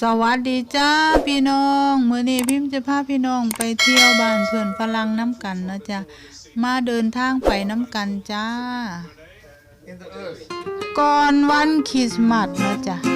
สวัสดีจ้าพี่น้องมื้อนี้พิมจะพาพี่น้องไปเที่ยวบ้านเพื่อนฝรั่งน้ำกันนะจ๊ะมาเดินทางไปน้ำกันจ้า ก่อนวันคริสต์มาสนะจ๊ะ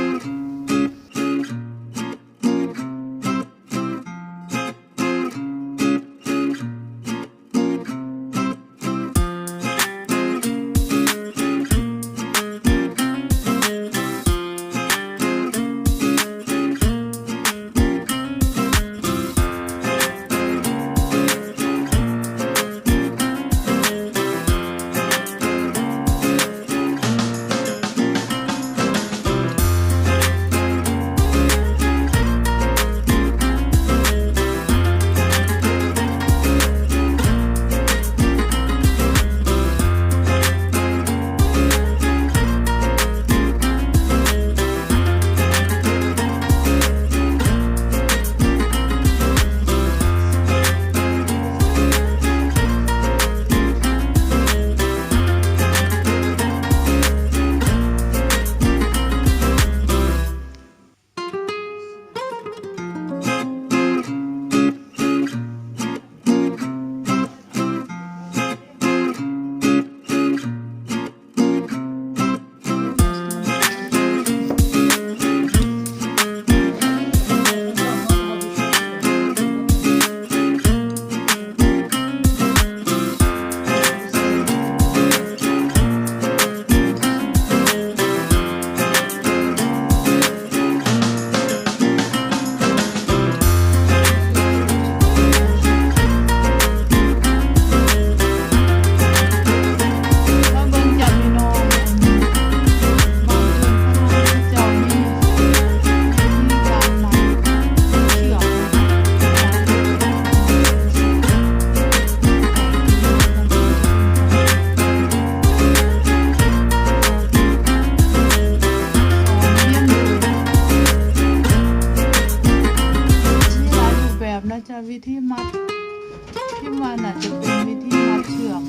ที่มันอาจจะเป็นวิธีมัดเชือก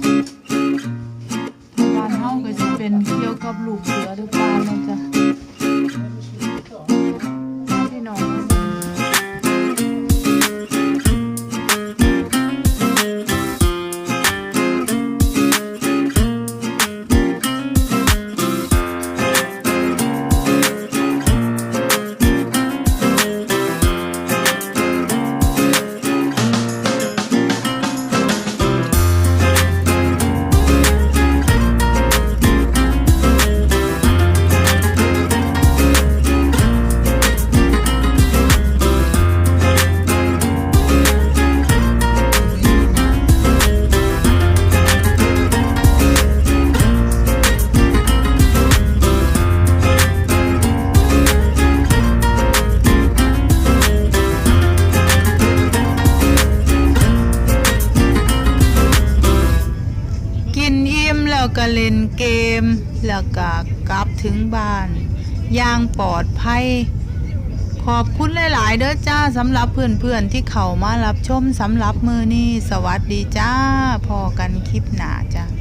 ทาบ้านเฮาก็จะเป็นเกี่ยวกับลูก ก็เล่นเกม แล้วก็กลับถึงบ้านอย่างปลอดภัย ขอบคุณหลาย ๆ เด้อจ้าสำหรับเพื่อน ๆ ที่เข้ามารับชมสำหรับมือนี่สวัสดีจ้าพอกันคลิปหนาจ้า